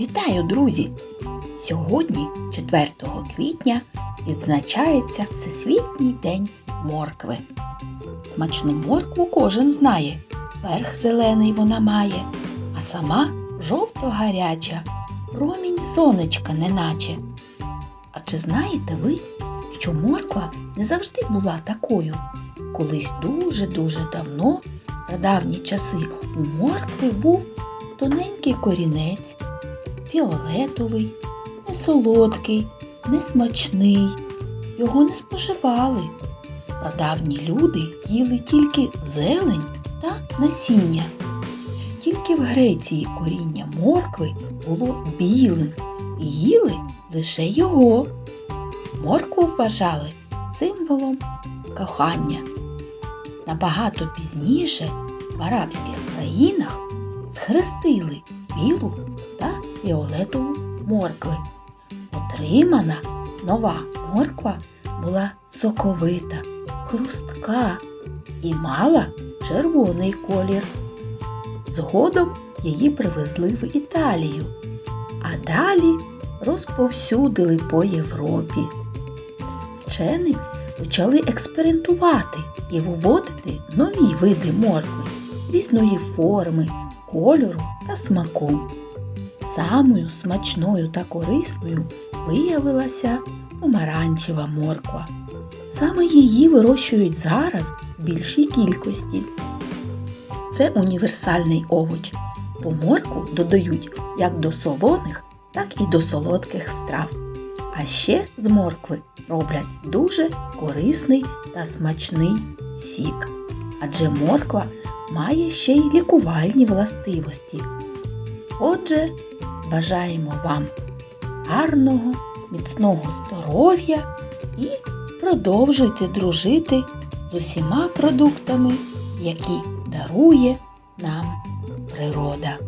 Вітаю, друзі! Сьогодні, 4 квітня, відзначається Всесвітній день моркви. Смачну моркву кожен знає. Верх зелений вона має, а сама жовто-гаряча, промінь сонечка неначе. А чи знаєте ви, що морква не завжди була такою? Колись дуже-дуже давно, в прадавні часи, у моркви був тоненький корінець, фіолетовий, не солодкий, не смачний. Його не споживали. Прадавні люди їли тільки зелень та насіння. Тільки в Греції коріння моркви було білим і їли лише його. Моркву вважали символом кохання. Набагато пізніше в арабських країнах схрестили білу фіолетову моркви. Отримана нова морква була соковита, хрустка і мала червоний колір. Згодом її привезли в Італію, а далі розповсюдили по Європі. Вчені почали експериментувати і виводити нові види моркви різної форми, кольору та смаку. Самою смачною та корисною виявилася помаранчева морква. Саме її вирощують зараз в більшій кількості. Це універсальний овоч. По морку додають як до солоних, так і до солодких страв. А ще з моркви роблять дуже корисний та смачний сік. Адже морква має ще й лікувальні властивості. Отже, бажаємо вам гарного, міцного здоров'я і продовжуйте дружити з усіма продуктами, які дарує нам природа.